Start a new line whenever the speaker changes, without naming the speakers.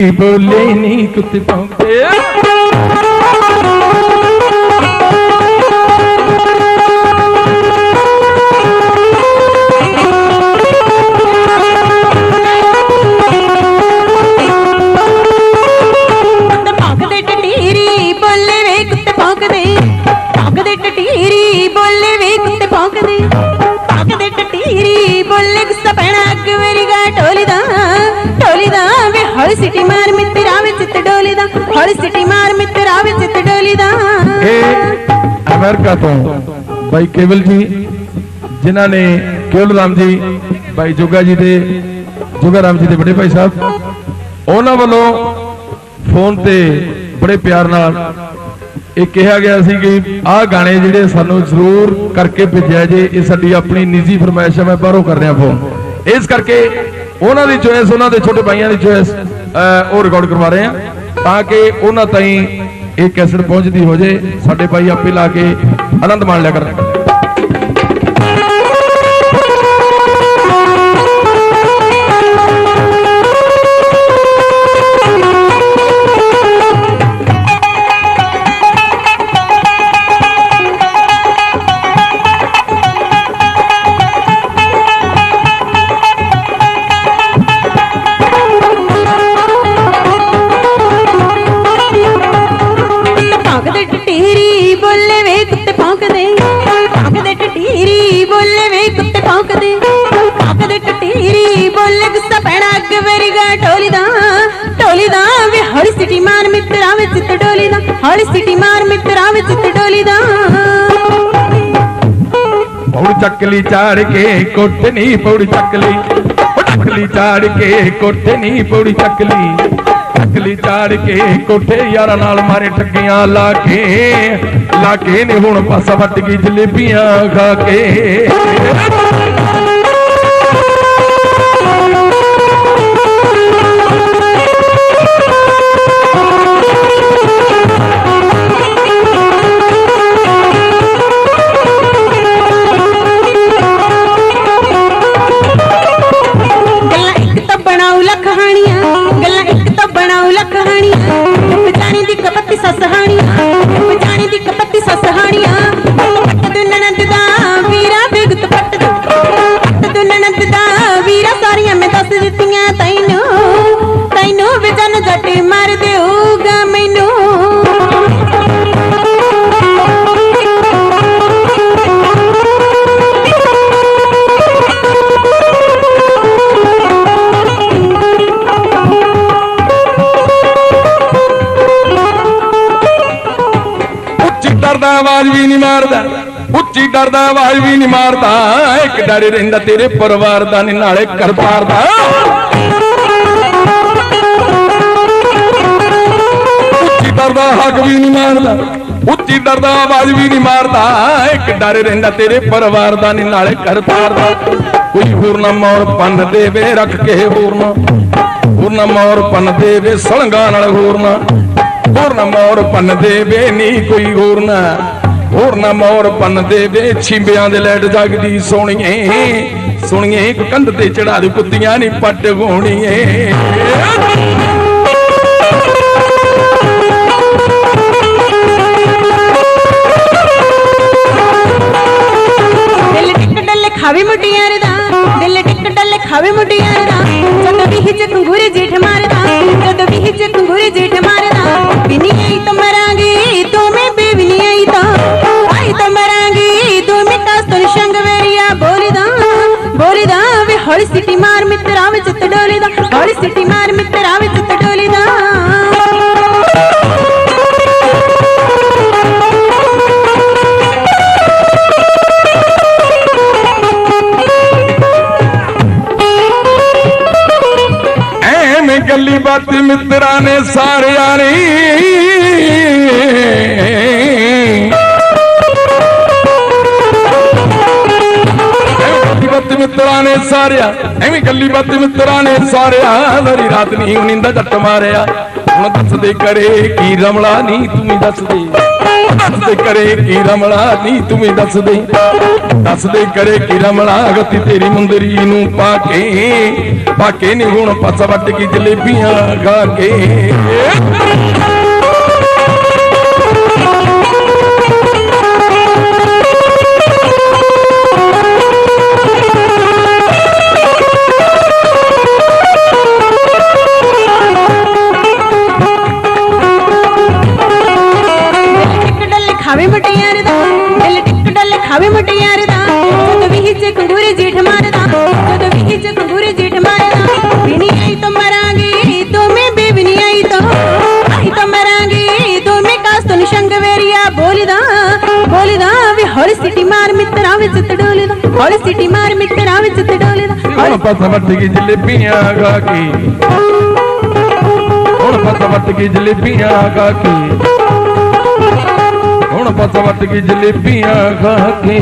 ਬੋਲੇ ਨਹੀਂ ਕੁੱਤੇ
ਪਾਉਂਦੇ? ਦਾ। ਹੌਲੀ ਸਿੱਟੀ ਮਾਰ ਮਿੱਤਰਾ ਵਿੱਚ ਤੇ ਦਾ।
ਇਹ ਅਮਰੀਕਾ ਤੋਂ ਬਾਈ ਕੇਵਲ ਜੀ, ਜਿਨ੍ਹਾਂ ਨੇ ਕੇਵਲ ਰਾਮ ਜੀ, ਬਾਈ ਜੋਗਾ ਜੀ ਦੇ, ਜੋਗਾ ਰਾਮ ਜੀ ਦੇ ਬੜੇ ਭਾਈ ਸਾਹਿਬ, ਉਹਨਾਂ ਵੱਲੋਂ ਫੋਨ ਤੇ ਬੜੇ ਪਿਆਰ ਨਾਲ ਇਹ ਕਿਹਾ ਗਿਆ ਸੀ ਕਿ ਆਹ ਗਾਣੇ ਜਿਹੜੇ ਸਾਨੂੰ ਜ਼ਰੂਰ ਕਰਕੇ ਭੇਜਿਆ ਜੇ, ਇਹ ਸਾਡੀ ਆਪਣੀ ਨਿੱਜੀ ਫਰਮਾਇਸ਼ ਹੈ, ਮੈਂ ਬਾਹਰੋਂ ਕਰ ਰਿਹਾ ਫੋਨ। ਇਸ ਕਰਕੇ ਉਹਨਾਂ ਦੀ ਚੋਇਸ, ਉਹਨਾਂ ਦੇ ਛੋਟੇ ਭਾਈਆਂ ਦੀ ਚੋਇਸ ਉਹ ਰਿਕਾਰਡ ਕਰਵਾ ਰਹੇ ਆ ਤਾਂ ਕਿ ਉਹਨਾਂ ਤਾਈਂ ਇਹ ਕੈਸਟ ਪਹੁੰਚਦੀ ਹੋ ਜੇ ਸਾਡੇ ਭਾਈ ਆਪੇ ਲਾ ਕੇ ਆਨੰਦ ਮਾਣ ਲਿਆ ਕਰਨ।
ਬੋਲੇ ਵੇ ਕੁੱਤੇ ਭੌਂਕਦੇ ਭੌਂਕਦੇ ਟਟੀਰੀ। ਬੋਲੇ ਗੁੱਸਾ ਪੈਣਾ ਅੱਗ ਮੇਰੀ ਗਾ ਢੋਲੀ ਦਾ ਢੋਲੀ ਦਾ ਵੇ ਹੌਲੀ ਸਿੱਟੀ ਮਾਰ ਮਿੱਤਰਾ ਵਿੱਚ ਤੇ ਢੋਲੀ ਦਾ, ਹੌਲੀ ਸਿੱਟੀ ਮਾਰ ਮਿੱਤਰਾ ਵਿੱਚ ਤੇ ਢੋਲੀ ਦਾ
ਚਾੜ ਕੇ ਕੋਠੇ ਯਾਰਾਂ ਨਾਲ ਮਾਰੇ ਠੱਗੀਆਂ ਲਾ ਕੇ। ਲਾ ਕੇ ਨੇ ਹੁਣ ਪਾਸਾ ਵੱਟ ਗਈ ਜਲੇਬੀਆਂ ਖਾ ਕੇ। ਆਵਾਜ਼ ਵੀ ਨਹੀਂ ਮਾਰਦਾ। ਉੱਚੀ ਡਰਦਾ ਆਵਾਜ਼ ਵੀ ਨਹੀਂ ਮਾਰਦਾ। ਇੱਕ ਡਰ ਰਹਿੰਦਾ ਤੇਰੇ ਪਰਿਵਾਰ ਦਾ ਨੀ, ਨਾਲੇ ਕਰਤਾਰ ਦਾ। ਉੱਚੀ ਡਰਦਾ ਹੱਕ ਵੀ ਨਹੀਂ ਮਾਰਦਾ। ਉੱਚੀ ਡਰਦਾ ਆਵਾਜ਼ ਵੀ ਨਹੀਂ ਮਾਰਦਾ। ਇੱਕ ਡਰ ਰਹਿੰਦਾ ਤੇਰੇ ਪਰਿਵਾਰ ਦਾ ਨੀ, ਨਾਲੇ ਕਰਤਾਰ ਦਾ। ਕੋਈ ਹੋਰ ਨਾ ਮੌਰ ਪੰਨ ਦੇਵੇ, ਰੱਖ ਕੇ ਹੋਰ ਨਾ ਹੋਰ ਨਾ ਮੌਰ ਪੰਨ ਦੇਵੇ, ਸਲੰਗਾ ਨਾਲ ਹੋਰ ਨਾ ਹੋਰ ਨਾ ਮੌਰ ਪੰਨ ਦੇਵੇ ਨਹੀਂ ਕੋਈ ਹੋਰ ਨਾ। ਹੋਰ ਨਾ ਮੌਰ ਪੰਨ ਦੇਵੇ, ਛਿੰਬਿਆਂ ਦੇ ਲੈਟ ਜਗਦੀ ਸੋਹਣੀਏ। ਸੋਹਣੀਏ, ਇੱਕ ਕੰਧ ਤੇ ਚੜਾ ਦੇ, ਕੁੱਤੀਆਂ ਨਹੀਂ ਪੱਟ ਹੋਣੀਏ।
ਦਿਲ ਟਿਕ ਡੱਲੇ ਖਾਵੇ ਮੁਟਿਆਰ ਦਾ ਦਿਲ ਟਿਕ ਡੱਲੇ ਖਾਵੇ ਮੁਟਿਆਰ ਦਾ ਜਦੋਂ ਵੀ ਹਿੱਚ ਕੰਗੂਰੇ ਜੀਠ ਮਾਰਦਾ, ਜਦੋਂ ਵੀ ਹਿੱਚ ਕੰਗੂਰੇ ਜੀਠ ਮਾਰਦਾ
ਗੱਲੀ ਬਾਤੀ ਮਿੱਤਰਾਂ ਨੇ ਸਾਰਿਆਂ ਨੇ। ਮਿੱਤਰਾਂ ਨੇ ਸਾਰਿਆ, ਐਵੇਂ ਗੱਲੀ ਬਾਤੀ ਮਿੱਤਰਾਂ ਨੇ ਸਾਰਿਆ। ਲੜੀ ਰਾਤ ਨਹੀਂ ਨੀਂਦਾ ਜੱਟ ਮਾਰਿਆ। ਹੁਣ ਦੱਸ ਦੇ ਕਰੇ ਕੀ ਰਮਲਾ ਨਹੀਂ ਤੂੰ ਹੀ ਦੱਸ ਦੇ। ਦੱਸ ਕਰੇ ਕੀ ਰਮਲਾ, ਨੀ ਤੂੰ ਵੀ ਦੱਸ ਦੇ ਦੱਸ ਦੇ ਕਰੇ ਕੀ ਰਮਲਾ, ਗਤੀ ਤੇਰੀ ਮੁੰਦਰੀ ਨੂੰ ਪਾ ਕੇ। ਪਾ ਕੇ ਨੀ ਹੁਣ ਪਾਸਾ ਵੱਟ ਕੇ ਜਲੇਬੀਆਂ ਖਾ ਕੇ।
ਡੱਲੇ ਖਾਵੇ ਮਟਿਆਰ ਦਾ ਜਦੋਂ ਵੀ ਹਿੱਜੇ ਕੰਗੂਰੇ ਜੀਠ ਮਾਰਦਾ ਜਦੋਂ ਵੀ ਹਿੱਜੇ ਕੰਗੂਰੇ ਜੀਠ ਮਾਰਦਾ ਬਿਨੀ ਆਈ ਤਾਂ ਮਰਾਂਗੇ ਤੂੰ ਮੈਂ ਬੇਬੀ ਨਹੀਂ ਆਈ ਤਾਂ ਆਈ ਤਾਂ ਮਰਾਂਗੇ ਤੂੰ ਮੈਂ ਕਾਸ ਤੋਂ ਨਿਸ਼ੰਗ ਵੇਰੀਆ ਬੋਲੀਦਾ ਬੋਲੀਦਾ ਵੀ ਹੌਲੀ ਸਿਟੀ ਮਾਰ ਮਿੱਤਰਾਂ ਵਿੱਚ ਤੜੋਲੀਦਾ ਹੌਲੀ ਸਿਟੀ ਮਾਰ ਮਿੱਤਰਾਂ ਵਿੱਚ ਤੜੋਲੀਦਾ
ਹੁਣ ਪਾਸਾ ਵੱਟ ਕੇ ਜਲੇਬੀਆਂ ਖਾ ਕੇ ਹੁਣ ਹੁਣ ਪਾਸਾ ਵੱਟ ਕੇ ਜਲੇਬੀਆਂ ਖਾ ਕੇ।